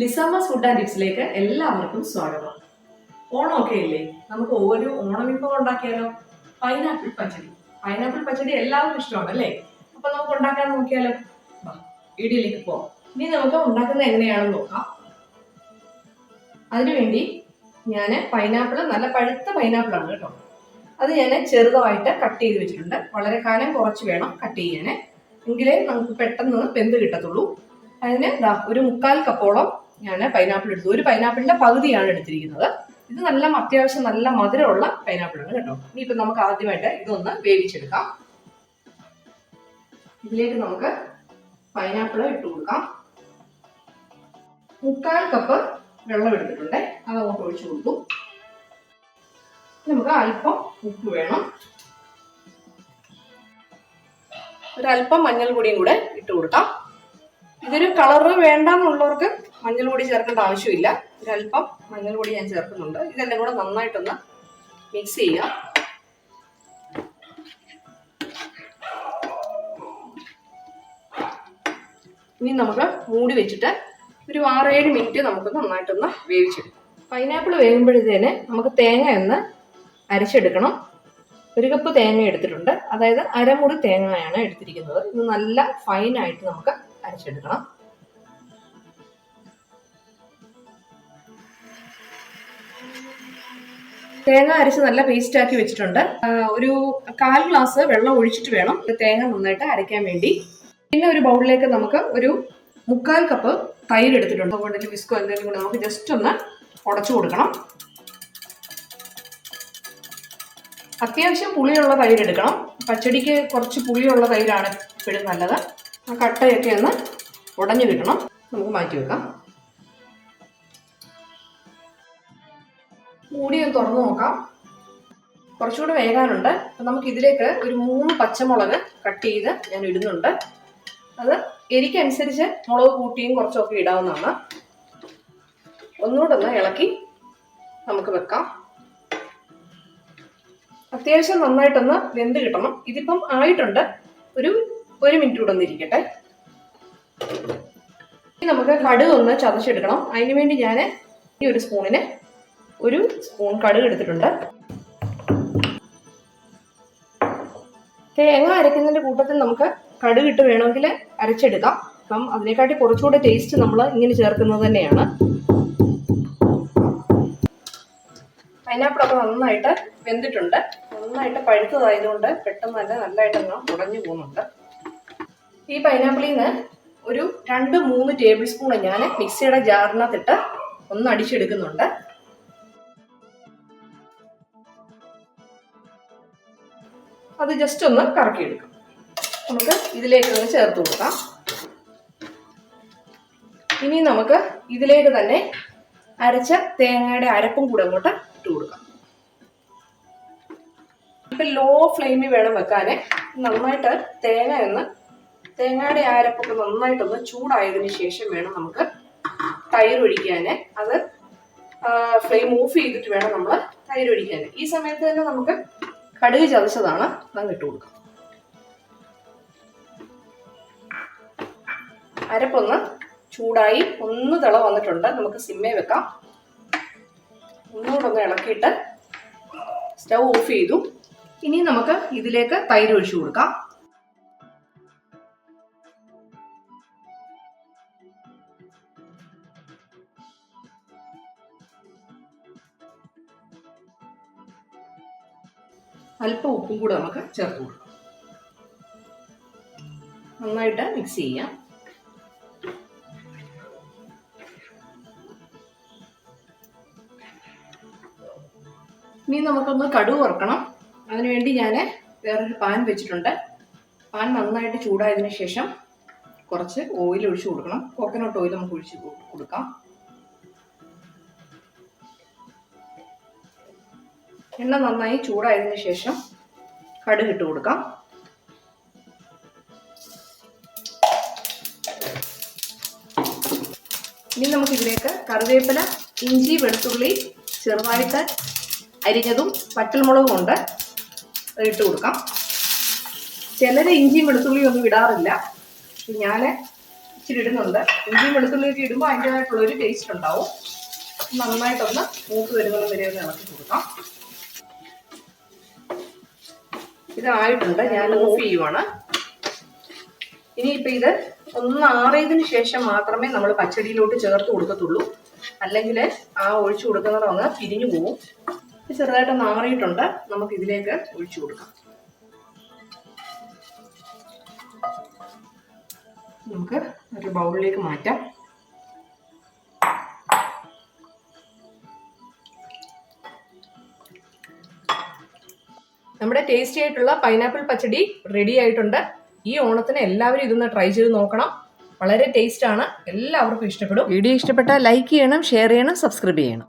ലിസാമസ് food and ടിപ്സിലേക്ക് എല്ലാവർക്കും സ്വാഗതം. ഓണമൊക്കെ ഇല്ലേ നമുക്ക് ഒരു ഓണവിഭവം ഉണ്ടാക്കിയാലോ? പൈനാപ്പിൾ പച്ചടി. പൈനാപ്പിൾ പച്ചടി എല്ലാവർക്കും ഇഷ്ടമാണ് അല്ലേ അപ്പൊ നമുക്ക് ഉണ്ടാക്കാൻ നോക്കിയാലോ? ഇടിയിലേക്ക് പോവാം. ഇനി നമുക്ക് ഉണ്ടാക്കുന്നത് എങ്ങനെയാണെന്ന് നോക്കാം. അതിനുവേണ്ടി ഞാൻ പൈനാപ്പിൾ നല്ല പഴുത്ത പൈനാപ്പിൾ ആണ് കേട്ടോ. അത് ഞാൻ ചെറുതായിട്ട് കട്ട് ചെയ്ത് വെച്ചിട്ടുണ്ട്. വളരെ കാലം കുറച്ച് വേണം കട്ട് ചെയ്യാൻ എങ്കിലേ നമുക്ക് പെട്ടെന്ന് വെന്ത് കിട്ടത്തുള്ളൂ. അതിന് ഒരു മുക്കാൽ കപ്പോളം ഞാൻ പൈനാപ്പിൾ എടുത്തു ഒരു പൈനാപ്പിളിന്റെ പകുതിയാണ് എടുത്തിരിക്കുന്നത്. ഇത് നല്ല അത്യാവശ്യം നല്ല മധുരമുള്ള പൈനാപ്പിളാണ് കേട്ടോ. ഇനി ഇനിയിപ്പോൾ നമുക്ക് ആദ്യമായിട്ട് ഇതൊന്ന് വേവിച്ചെടുക്കാം. ഇതിലേക്ക് നമുക്ക് പൈനാപ്പിൾ ഇട്ട് കൊടുക്കാം. മുക്കാൽ കപ്പ് വെള്ളം എടുത്തിട്ടുണ്ട്. അത് അങ്ങോട്ട് ഒഴിച്ചു കൊടുത്തു. നമുക്ക് അല്പം ഉപ്പ് വേണം. ഒരല്പം മഞ്ഞൾ പൊടിയും കൂടെ ഇട്ട് കൊടുക്കാം. ഇതൊരു കളറ് വേണ്ടെന്നുള്ളവർക്ക് മഞ്ഞൾ പൊടി ചേർക്കേണ്ട ആവശ്യമില്ല. ഒരല്പം മഞ്ഞൾപൊടി ഞാൻ ചേർക്കുന്നുണ്ട്. ഇതെല്ലാം കൂടെ നന്നായിട്ടൊന്ന് മിക്സ് ചെയ്യുക. ഇനി നമുക്ക് മൂടി വെച്ചിട്ട് ഒരു ആറേഴ് മിനിറ്റ് നമുക്ക് നന്നായിട്ടൊന്ന് വേവിച്ചെടുക്കാം. പൈനാപ്പിൾ വേകുമ്പോഴത്തേന് നമുക്ക് തേങ്ങ ഒന്ന് അരച്ചെടുക്കണം. ഒരു കപ്പ് തേങ്ങ എടുത്തിട്ടുണ്ട്. അതായത് അരമുറി തേങ്ങയാണ് എടുത്തിരിക്കുന്നത്. ഇത് നല്ല ഫൈനായിട്ട് നമുക്ക് അരച്ചെടുക്കണം. തേങ്ങ അരച്ച് നല്ല പേസ്റ്റ് ആക്കി വെച്ചിട്ടുണ്ട്. ഒരു കാൽ ഗ്ലാസ് വെള്ളം ഒഴിച്ചിട്ട് വേണം. തേങ്ങ നന്നായിട്ട് അരയ്ക്കാൻ വേണ്ടി. പിന്നെ ഒരു ബൗളിലേക്ക് നമുക്ക് ഒരു മുക്കാൽ കപ്പ് തൈര് എടുത്തിട്ടുണ്ട്. അതുകൊണ്ട് വിസ്കോ എന്തെങ്കിലും കൂടെ നമുക്ക് ജസ്റ്റ് ഒന്ന് ഉടച്ചു കൊടുക്കണം. അത്യാവശ്യം പുളിയുള്ള തൈര് എടുക്കണം. പച്ചടിക്ക് കുറച്ച് പുളിയുള്ള തൈരാണ് എപ്പോഴും നല്ലത്. ആ കട്ടയൊക്കെ ഒന്ന് ഉടഞ്ഞു കിട്ടണം. നമുക്ക് മാറ്റി വെക്കാം. മൂടി ഒന്ന് തുറന്നു നോക്കാം. കുറച്ചുകൂടെ വേകാനുണ്ട്. അപ്പം നമുക്ക് ഇതിലേക്ക് ഒരു മൂന്ന് പച്ചമുളക് കട്ട് ചെയ്ത് ഞാൻ ഇടുന്നുണ്ട്. അത് എരിക്കനുസരിച്ച് മുളക് കൂട്ടിയും കുറച്ചൊക്കെ ഇടാവുന്നതാണ്. ഒന്നുകൂടെ ഒന്ന് ഇളക്കി നമുക്ക് വെക്കാം. അത്യാവശ്യം നന്നായിട്ടൊന്ന് വെന്ത് കിട്ടണം. ഇതിപ്പം ആയിട്ടുണ്ട്. ഒരു ഒരു മിനിറ്റ് കൂടെ ഒന്ന് ഇരിക്കട്ടെ. നമുക്ക് കടുക് ഒന്ന് ചതച്ചെടുക്കണം അതിനുവേണ്ടി ഞാൻ ഈ ഒരു സ്പൂണിന് ഒരു സ്പൂൺ കടുക് എടുത്തിട്ടുണ്ട്. തേങ്ങ അരയ്ക്കുന്നതിന്റെ കൂട്ടത്തിൽ നമുക്ക് കടുക് ഇട്ട് വേണമെങ്കിൽ അരച്ചെടുക്കാം. അപ്പം അതിനെക്കാട്ടി കുറച്ചുകൂടെ ടേസ്റ്റ് നമ്മൾ ഇങ്ങനെ ചേർക്കുന്നത് തന്നെയാണ്. പൈനാപ്പിളൊക്കെ നന്നായിട്ട് വെന്തിട്ടുണ്ട്. നന്നായിട്ട് പഴുത്തതായതുകൊണ്ട് പെട്ടെന്ന് തന്നെ നല്ലതായിട്ട് അങ്ങ് ഉടഞ്ഞു പോകുന്നുണ്ട്. ഈ പൈനാപ്പിളിൽ നിന്ന് ഒരു രണ്ട് മൂന്ന് ടേബിൾ സ്പൂൺ ഞാൻ മിക്സിയുടെ ജാറിനകത്തിട്ട് ഒന്ന് അടിച്ചെടുക്കുന്നുണ്ട്. അത് ജസ്റ്റ് ഒന്ന് കറക്കി കറക്കിയെടുക്കാം. നമുക്ക് ഇതിലേക്ക് ഒന്ന് ചേർത്ത് കൊടുക്കാം. ഇനി നമുക്ക് ഇതിലേക്ക് തന്നെ അരച്ച തേങ്ങയുടെ അരപ്പും കൂടെ അങ്ങോട്ട് ഇട്ട് കൊടുക്കാം. ഇപ്പൊ ലോ ഫ്ലെയിമിൽ വേണം വെക്കാൻ നന്നായിട്ട് തേങ്ങ ഒന്ന് തേങ്ങയുടെ അരപ്പൊക്കെ നന്നായിട്ടൊന്ന് ചൂടായതിനു ശേഷം വേണം നമുക്ക് തൈര് ഒഴിക്കാനേ. അത് ഫ്ലെയിം ഓഫ് ചെയ്തിട്ട് വേണം നമ്മൾ തൈര് ഒഴിക്കാൻ ഈ സമയത്ത് തന്നെ നമുക്ക് കടുക് ചതച്ചതാണ്. അതങ്ങ് ഇട്ട് കൊടുക്കാം. അരപ്പൊന്ന് ചൂടായി ഒന്ന് തിള വന്നിട്ടുണ്ട്. നമുക്ക് സിമ്മേ വെക്കാം. ഒന്നുകൂടെ ഒന്ന് ഇളക്കിയിട്ട് സ്റ്റൗ ഓഫ് ചെയ്തു. ഇനി നമുക്ക് ഇതിലേക്ക് തൈര് ഒഴിച്ചു കൊടുക്കാം. അല്പം ഉപ്പും കൂടെ നമുക്ക് ചേർത്ത് കൊടുക്കാം. നന്നായിട്ട് മിക്സ് ചെയ്യാം. ഇനി നമുക്കൊന്ന് കടുവ് വറുക്കണം. അതിനുവേണ്ടി ഞാൻ വേറൊരു പാൻ വെച്ചിട്ടുണ്ട്. പാൻ നന്നായിട്ട് ചൂടായതിനു ശേഷം കുറച്ച് ഓയിൽ ഒഴിച്ചു കൊടുക്കണം. കോക്കനട്ട് ഓയിൽ നമുക്ക് ഒഴിച്ച് കൊടുക്കാം. എണ്ണ നന്നായി ചൂടായതിനു ശേഷം കടുക് ഇട്ട് കൊടുക്കാം. ഇനി നമുക്ക് ഇതിലേക്ക് കറിവേപ്പില ഇഞ്ചി വെളുത്തുള്ളി ചെറുതായിട്ട് അരിഞ്ഞതും പട്ടൽമുളകും ഉണ്ട്. ഇട്ട് കൊടുക്കാം. ചിലർ ഇഞ്ചിയും വെളുത്തുള്ളിയും ഒന്നും ഇടാറില്ല. ഞാൻ ഇച്ചിരി ഇടുന്നുണ്ട്. ഇഞ്ചിയും വെളുത്തുള്ളിയൊക്കെ ഇടുമ്പോൾ അതിന്റെതായിട്ടുള്ളൊരു ടേസ്റ്റ് ഉണ്ടാവും. നന്നായിട്ടൊന്ന് മൂത്ത് വരുന്നത് വരെ ഒന്ന് ഇളക്കി കൊടുക്കാം. ഇതായിട്ടുണ്ട്. ഞാൻ ഓഫ് ചെയ്യുവാണ്. ഇനിയിപ്പോൾ ഇത് ഒന്ന് ആറിയതിന് ശേഷം മാത്രമേ നമ്മൾ പച്ചടിയിലോട്ട് ചേർത്ത് കൊടുക്കത്തുള്ളൂ. അല്ലെങ്കിൽ ആ ഒഴിച്ചു കൊടുക്കുന്നത് അങ്ങ് പിരിഞ്ഞു പോവും. ചെറുതായിട്ടൊന്ന് ആറിയിട്ടുണ്ട്. നമുക്ക് ഇതിലേക്ക് ഒഴിച്ചു കൊടുക്കാം. നമുക്ക് ഒരു ബൗളിലേക്ക് മാറ്റാം. ടേസ്റ്റി ആയിട്ടുള്ള പൈനാപ്പിൾ പച്ചടി റെഡി ആയിട്ടുണ്ട്. ഈ ഓണത്തിന് എല്ലാവരും ഇതൊന്ന് ട്രൈ ചെയ്ത് നോക്കണം. വളരെ ടേസ്റ്റ് ആണ്. എല്ലാവർക്കും ഇഷ്ടപ്പെടും. വീഡിയോ ഇഷ്ടപ്പെട്ടാൽ ലൈക്ക് ചെയ്യണം ഷെയർ ചെയ്യണം സബ്സ്ക്രൈബ് ചെയ്യണം.